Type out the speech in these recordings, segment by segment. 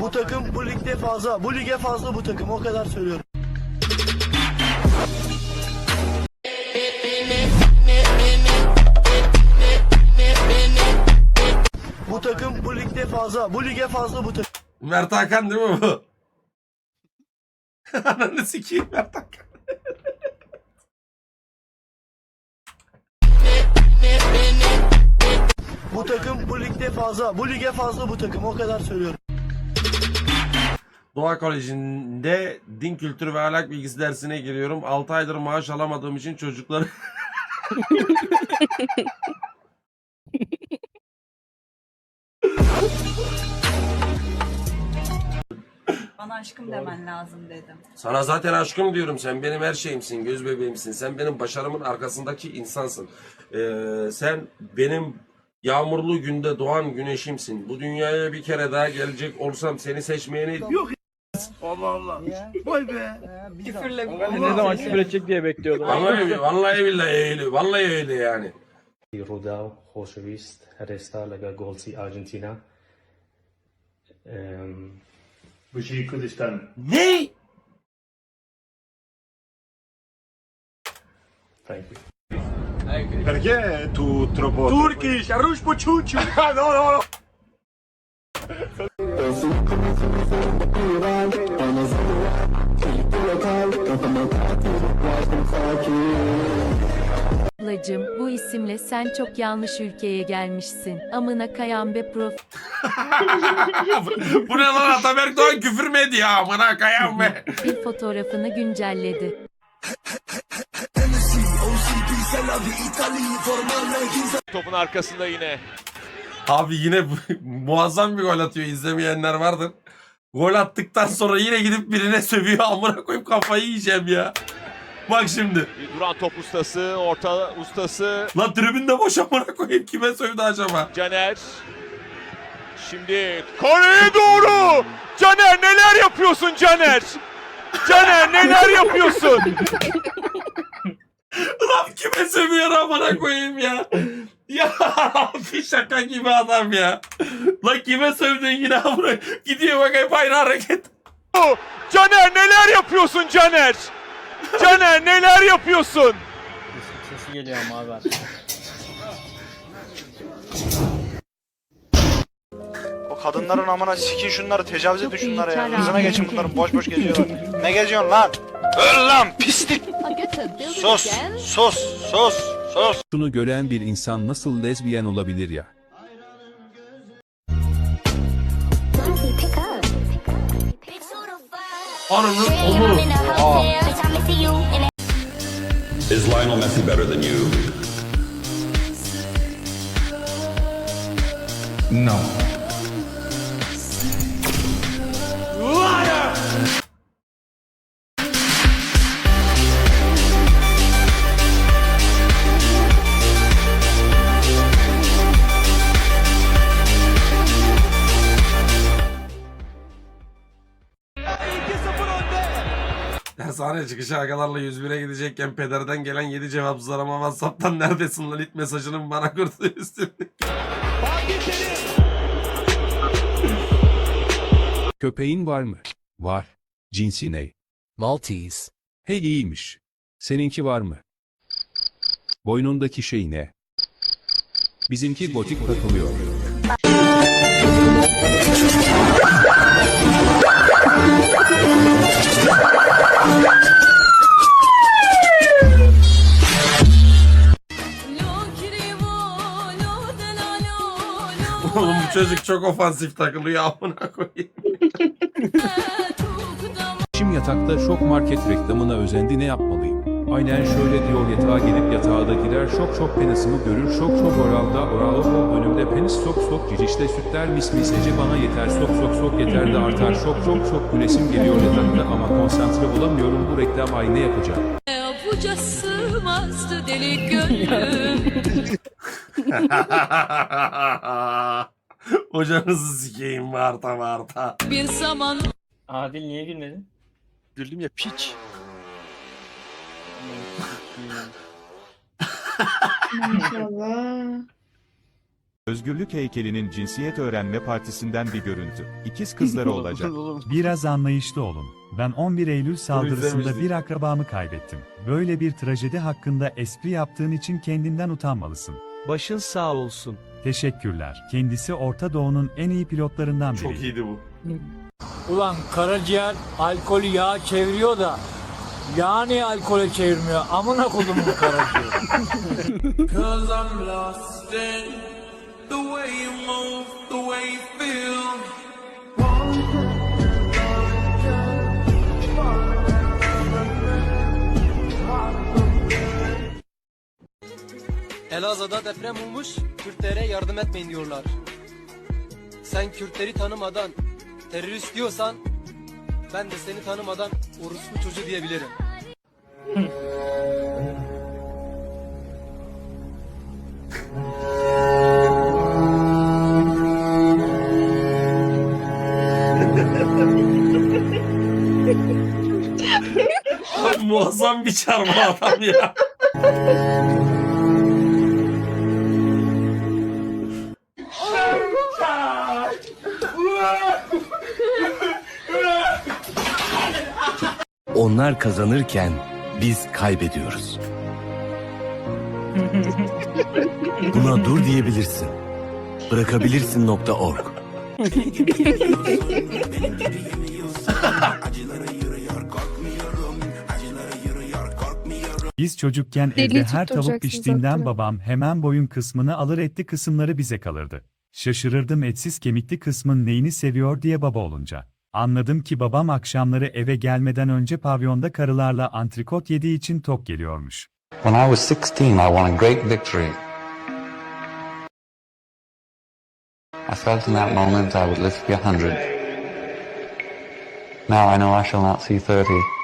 Bu takım bu ligde fazla. Bu lige fazla bu takım. O kadar söylüyorum. Bu takım bu ligde fazla. Bu lige fazla bu takım. Mert Hakan değil mi bu? Ananı sikeyim Mert Hakan. Bu takım bu ligde fazla. Bu lige fazla bu takım. O kadar söylüyorum. Doğa Koleji'nde din kültürü ve ahlak bilgisi dersine giriyorum. 6 aydır maaş alamadığım için çocukları... Bana aşkım demen lazım dedim. Sana zaten aşkım diyorum. Sen benim her şeyimsin, göz bebeğimsin. Sen benim başarımın arkasındaki insansın. Ee, sen benim yağmurlu günde doğan güneşimsin. Bu dünyaya bir kere daha gelecek olsam seni seçmeyene... Yok Allah Allah. Vay be. Küfürle de ne zaman küfür edecek diye bekliyordum. Vallahi, vallahi billahi öyle. Vallahi öyle yani. Rodao, Hoşevist, Resta, Lega Golsi, Argentina. Vıcı Kurdistan. Ne? thank you. Perché tu troppo... Turkish, Arush Poçuçu. no, no, no. Ablacım bu isimle sen çok yanlış ülkeye gelmişsin. Amına kayan be prof. Bu ne lan Ataberk Doğan küfür mü ediyor amına kayam be. Bir fotoğrafını güncelledi. Topun arkasında yine. Abi yine muazzam bir gol atıyor izlemeyenler vardır. Gol attıktan sonra yine gidip birine sövüyor amına koyup kafayı yiyeceğim ya. Bak şimdi. Duran top ustası, orta ustası Lan tribün de boş amına koyayım kime sövdü acaba? Caner. Şimdi kaleye doğru. Caner neler yapıyorsun Caner? Caner neler yapıyorsun? Lan kime sövüyor amına koyayım ya? Ya bir şaka gibi adam ya. Lan kime sövdün yine amına Gidiyor bak hep aynı hareket. Caner neler yapıyorsun Caner? Caner neler yapıyorsun? Sesi geliyor ama haber. Kadınların amına sikin şunları tecavüz edin şunları ya. Hızına geçin bunların boş boş geziyorlar. ne geziyorsun lan? Öl lan pislik. Sus sus sus sus. Şunu gören bir insan nasıl lezbiyen olabilir ya? Ananın omuru. Is Lionel Messi better than you? No. Dershane çıkışı agalarla 101'e gidecekken pederden gelen 7 cevapsız arama Whatsapp'tan neredesin lan it mesajının bana kurduğu üstünlük. Köpeğin var mı? Var. Cinsi ne? Maltese. Hey iyiymiş. Seninki var mı? Boynundaki şey ne? Bizimki gotik takılıyor. Oğlum bu çocuk çok ofansif takılıyor amına koyayım. Şimdi yatakta şok market reklamına özendi ne yapmalıyım? Aynen şöyle diyor yatağa gelip yatağa da girer şok şok penisimi görür şok şok oralda oral hop önümde penis sok sok cicişte sütler mis miseci bana yeter sok sok sok yeter de artar şok şok şok gülesim geliyor yatakta ama konsantre olamıyorum bu reklam ay ne yapacağım? Avuca sığmazdı deli gönlüm. Hocanızı sikeyim Marta Marta. Bir zaman Adil niye gülmedin? Güldüm ya piç. Maşallah. Özgürlük heykelinin cinsiyet öğrenme partisinden bir görüntü. İkiz kızları olacak. Biraz anlayışlı olun. Ben 11 Eylül saldırısında bir akrabamı kaybettim. Böyle bir trajedi hakkında espri yaptığın için kendinden utanmalısın. Başın sağ olsun. Teşekkürler. Kendisi Orta Doğu'nun en iyi pilotlarından Çok biriydi. iyiydi bu. Ulan karaciğer alkolü yağa çeviriyor da yağ niye alkole çevirmiyor? Amına kodumun karaciğer. Elazığ'da deprem olmuş, Kürtlere yardım etmeyin diyorlar. Sen Kürtleri tanımadan terörist diyorsan, ben de seni tanımadan orospu çocuğu diyebilirim. Muazzam bir çarmıha adam ya. Onlar kazanırken biz kaybediyoruz. Buna dur diyebilirsin. Bırakabilirsin nokta org. Biz çocukken evde her tavuk piştiğinden babam hemen boyun kısmını alır etli kısımları bize kalırdı. Şaşırırdım etsiz kemikli kısmın neyini seviyor diye baba olunca. Anladım ki babam akşamları eve gelmeden önce pavyonda karılarla antrikot yediği için tok geliyormuş. When I was 16, I won a great victory. I felt in that moment I would live to be 100. Now I know I shall not see 30.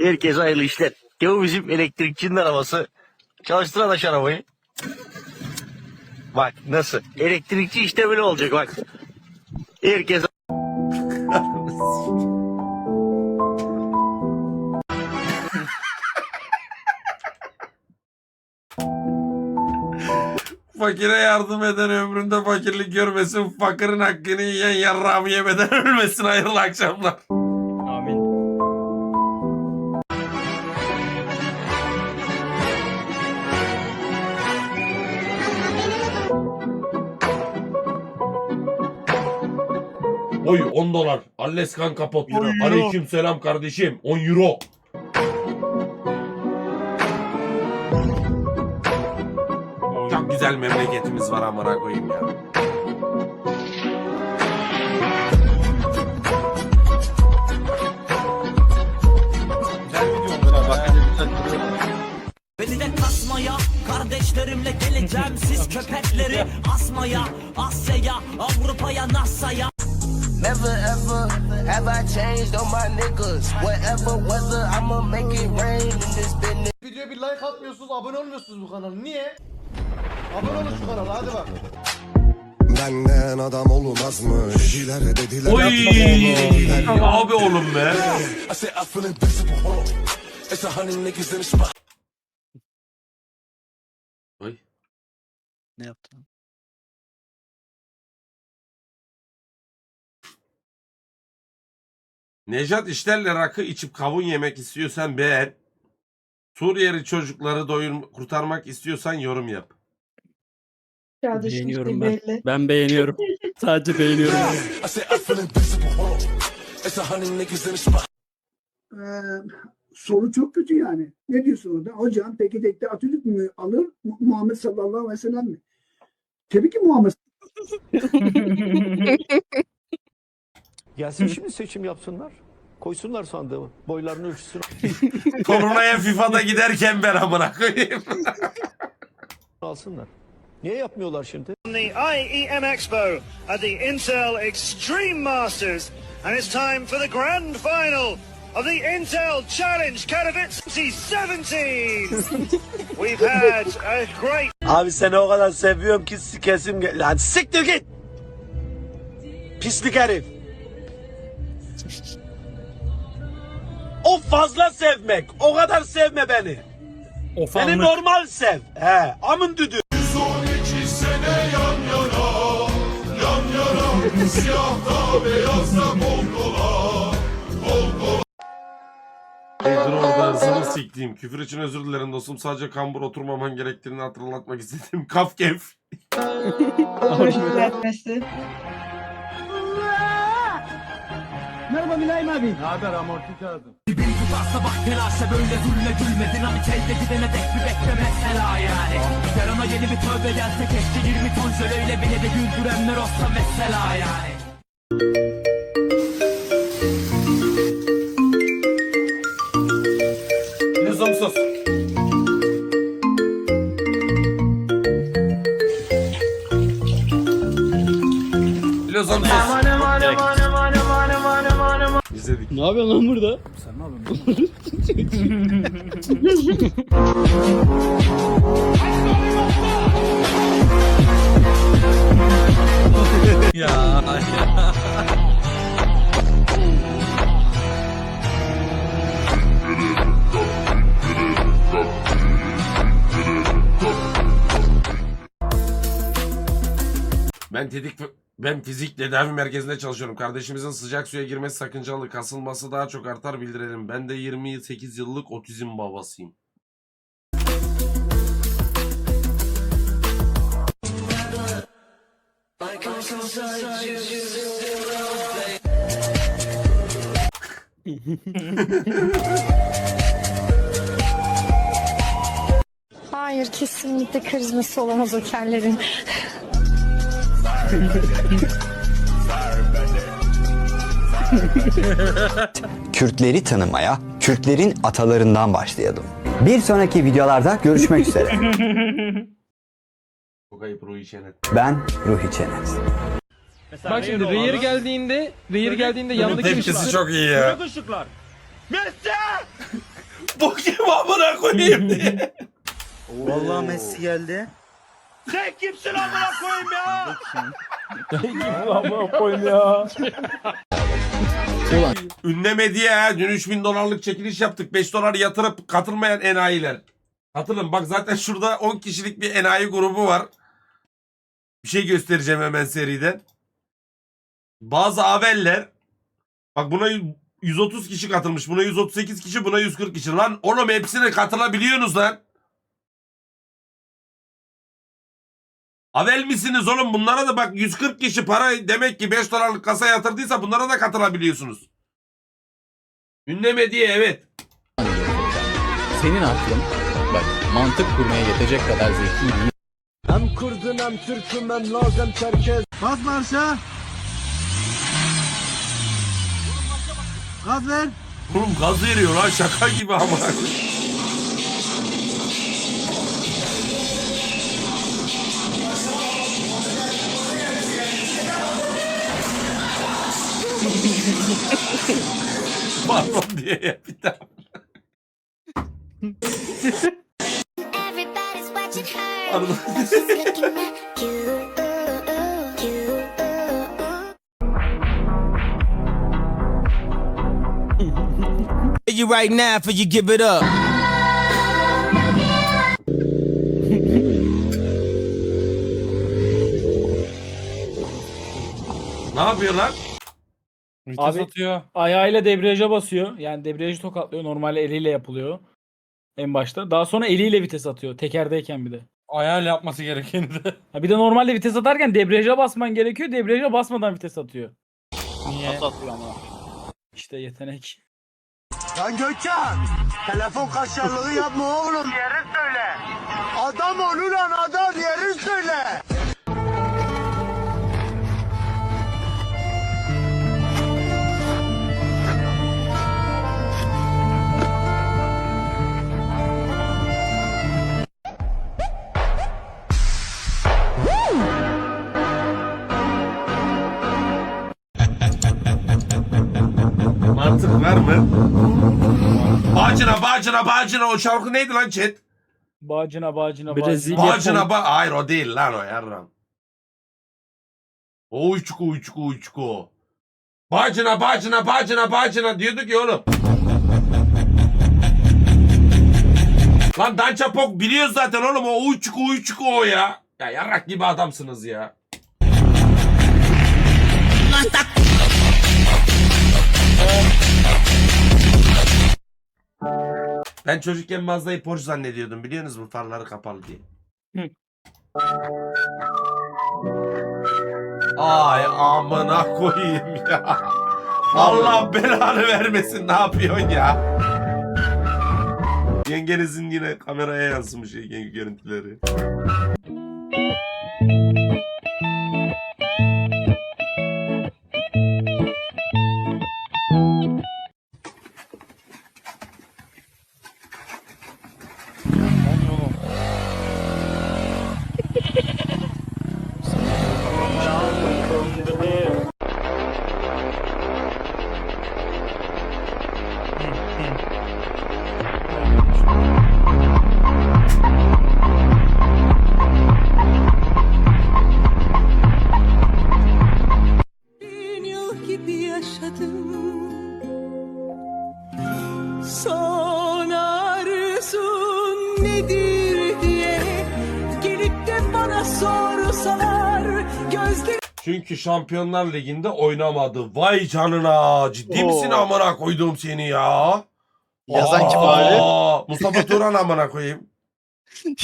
Herkese hayırlı işler. Ya bizim elektrikçinin arabası. Çalıştır anaş arabayı. Bak nasıl? Elektrikçi işte böyle olacak bak. Herkese Fakire yardım eden ömründe fakirlik görmesin. Fakirin hakkını yiyen yarrağımı yemeden ölmesin. Hayırlı akşamlar. Amin. Oy 10 dolar. Alleskan kapot. Aleyküm selam kardeşim. 10 euro. Güzel memleketimiz var amına koyayım ya. Beni de kasmaya, kardeşlerimle geleceğim siz köpekleri asmaya, Asya'ya, Avrupa'ya, NASA'ya. Never ever have I changed on my niggas. Whatever weather, I'ma make it rain in this business. Atmıyorsunuz, abone olmuyorsunuz bu kanala. Niye? Abone olun şu kanala hadi bak. Benden adam olmazmış. İler dediler. Oy abi oğlum be. Oy. Ne yaptın? Nejat işlerle rakı içip kavun yemek istiyorsan beğen. Suriyeli çocukları doyur kurtarmak istiyorsan yorum yap. Beğeniyorum ben. Ben beğeniyorum. Sadece beğeniyorum. soru çok kötü yani. Ne diyorsun orada? Hocam peki tekte Atatürk mü alır Mu- Muhammed sallallahu aleyhi ve sellem mi? Tabii ki Muhammed Gelsin şimdi seçim yapsınlar. Koysunlar sandığı. Boylarını ölçüsünü Turnuvaya FIFA'da giderken ben amına koyayım. alsınlar. Niye yapmıyorlar şimdi? The IEM Expo at the Intel Extreme Masters, and it's time for the grand final of the Intel Challenge Katowice 2017. We've had a great Abi seni o kadar seviyorum ki kesim gel. Lan siktir git. Pislik herif. O fazla sevmek. O kadar sevme beni. Beni normal sev. He, amın düdü. Ey dur orada sana siktiğim. Küfür için özür dilerim dostum. Sadece kambur oturmaman gerektiğini hatırlatmak istedim. Kafkef. Merhaba Mülayim abi. Sabah telaşa böyle zulme gülme Dinamik elde gidene dek bir bekle mesela yani. Yarına yeni bir tövbe gelse keşke 20 ton jöleyle beni de güldürenler olsa mesela yani İzledik. Ne yapıyorsun lan burada? Ben tedik ben fizik tedavi merkezinde çalışıyorum. Kardeşimizin sıcak suya girmesi sakıncalı. Kasılması daha çok artar bildirelim. Ben de 28 yıllık otizm babasıyım. Hayır kesinlikle karizması olamaz o kellerin. Kürtleri tanımaya, Kürtlerin atalarından başlayalım. Bir sonraki videolarda görüşmek üzere. Ruhi Çenet. Ben Ruhi Çenet. Bak şimdi Rear geldiğinde Rear geldiğinde Bunun tepkisi çok iyi ya. Bu kim amına koyayım diye. Vallahi Messi geldi. Sen kimsin amına koyayım ya? Ünleme diye ha. Dün 3000 dolarlık çekiliş yaptık. 5 dolar yatırıp katılmayan enayiler. Katılın. Bak zaten şurada 10 kişilik bir enayi grubu var. Bir şey göstereceğim hemen seriden. Bazı aveller bak buna 130 kişi katılmış. Buna 138 kişi, buna 140 kişi. Lan oğlum hepsine katılabiliyorsunuz lan. Avel misiniz oğlum? Bunlara da bak 140 kişi para demek ki 5 dolarlık kasa yatırdıysa bunlara da katılabiliyorsunuz. Ünleme diye evet. Senin aklın bak mantık kurmaya yetecek kadar zeki değil. Hem Kürdüm hem Türk'üm hem Laz hem Çerkez. Bas marşa. Gaz ver. Oğlum gaz veriyor lan şaka gibi ama. Pardon diye ya bir daha. You right now for you give it up. ne yapıyor lan? Abi ayağıyla debriyaja basıyor. Yani debriyajı tokatlıyor. Normalde eliyle yapılıyor. En başta. Daha sonra eliyle vites atıyor. Tekerdeyken bir de. Ayağıyla yapması gerekeni de. Ha bir de normalde vites atarken debriyaja basman gerekiyor. Debriyaja basmadan vites atıyor. Niye? Nasıl atıyor ama? İşte yetenek. Lan Gökhan! Telefon kaşarlığı yapma oğlum yeri söyle. Adam ol ulan adam Bağcına bağcına o şarkı neydi lan chat? Bağcına bağcına Brezilya bağcına. Bağcına ba Hayır o değil lan o yarram. O uçku uçku uçku. Bağcına bağcına bağcına bağcına diyorduk ya oğlum. Lan Dança Pok biliyoruz zaten oğlum o uçku uçku o ya. Ya yarrak gibi adamsınız ya. Ben çocukken Mazda'yı Porsche zannediyordum biliyorsunuz mu farları kapalı diye. Hı. Ay amına koyayım ya. Allah belanı vermesin ne yapıyorsun ya? Yengenizin yine kameraya yansımış yenge görüntüleri. Çünkü Şampiyonlar Ligi'nde oynamadı. Vay canına. Ciddi misin Oo. amına koyduğum seni ya? Yazan kim abi? Mustafa Turan amına koyayım.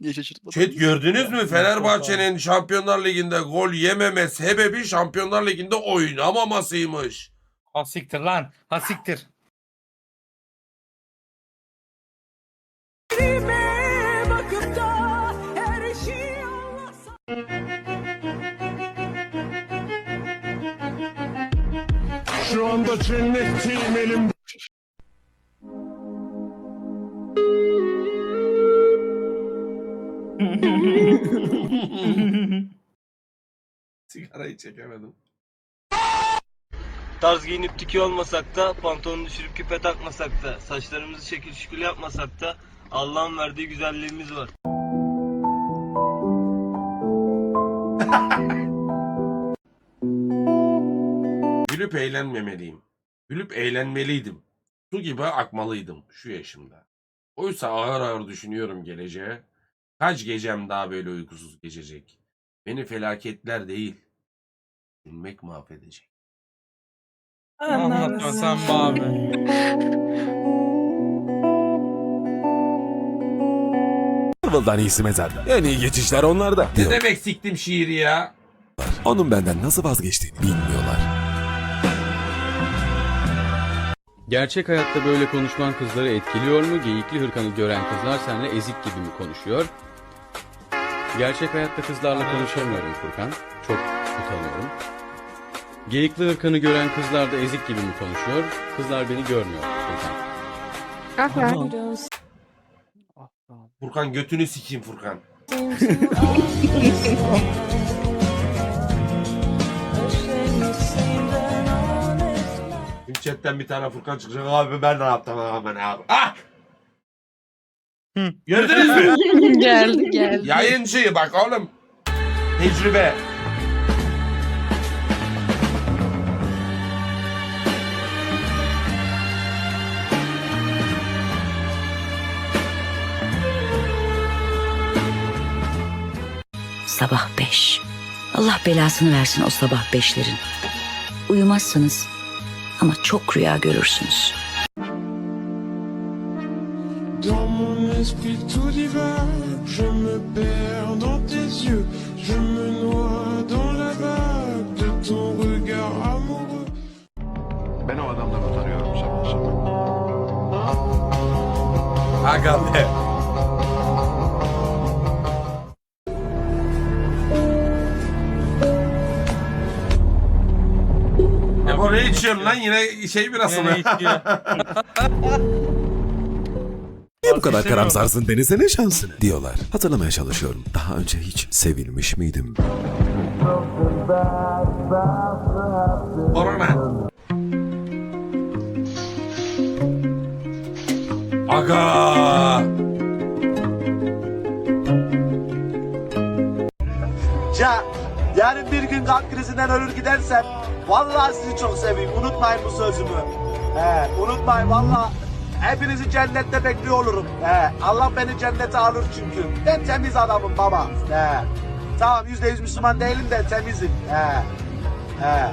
Niye şaşırtmadın? Chat gördünüz mü? Fenerbahçe'nin Şampiyonlar Ligi'nde gol yememe sebebi Şampiyonlar Ligi'nde oynamamasıymış. Ha siktir lan. Ha siktir. bakıp da her şeyi anlatsam Şu anda cennetteyim elim. Sigarayı çekemedim. Tarz giyinip tiki olmasak da, pantolonu düşürüp küpe takmasak da, saçlarımızı şekil şükür yapmasak da Allah'ın verdiği güzelliğimiz var. Gülüp eğlenmemeliyim. Gülüp eğlenmeliydim. Su gibi akmalıydım şu yaşımda. Oysa ağır ağır düşünüyorum geleceğe. Kaç gecem daha böyle uykusuz geçecek. Beni felaketler değil, gülmek mahvedecek. Anlatmasan mı abi? Marvel'dan iyisi mezarda. En iyi geçişler onlarda. Ne demek siktim şiiri ya? Onun benden nasıl vazgeçtiğini bilmiyorlar. Gerçek hayatta böyle konuşman kızları etkiliyor mu? Geyikli hırkanı gören kızlar seninle ezik gibi mi konuşuyor? Gerçek hayatta kızlarla konuşamıyorum Furkan. Çok utanıyorum. Geyikli hırkanı gören kızlar da ezik gibi mi konuşuyor? Kızlar beni görmüyor Furkan. Furkan götünü sikeyim Furkan. chatten bir tane Furkan çıkacak abi ben ne yaptım abi. Ah! Gördünüz mü? geldi geldi. Yayıncı bak oğlum. Tecrübe. Sabah beş. Allah belasını versin o sabah beşlerin. Uyumazsınız ama çok rüya görürsünüz. Dans mon esprit tout divague, je me perds dans tes yeux, je me noie dans la vague de ton regard amoureux. Ben o adamdan utanıyorum sabah sabah. Aga be. İçiyorsun lan yine şey birası mı? Niye bu kadar karamsarsın denesene şansını diyorlar. Hatırlamaya çalışıyorum. Daha önce hiç sevilmiş miydim? Korona. Aga. Ya yarın bir gün kalp krizinden ölür gidersem vallahi sizi çok seveyim. Unutmayın bu sözümü. He, unutmayın vallahi hepinizi cennette bekliyor olurum. He, Allah beni cennete alır çünkü. Ben temiz adamım baba. He. Tamam yüzde yüz Müslüman değilim de temizim. He. He.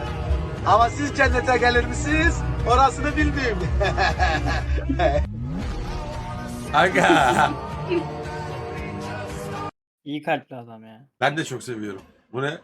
Ama siz cennete gelir misiniz? Orasını bilmeyeyim. Aga. İyi kalpli adam ya. Ben de çok seviyorum. Bu ne?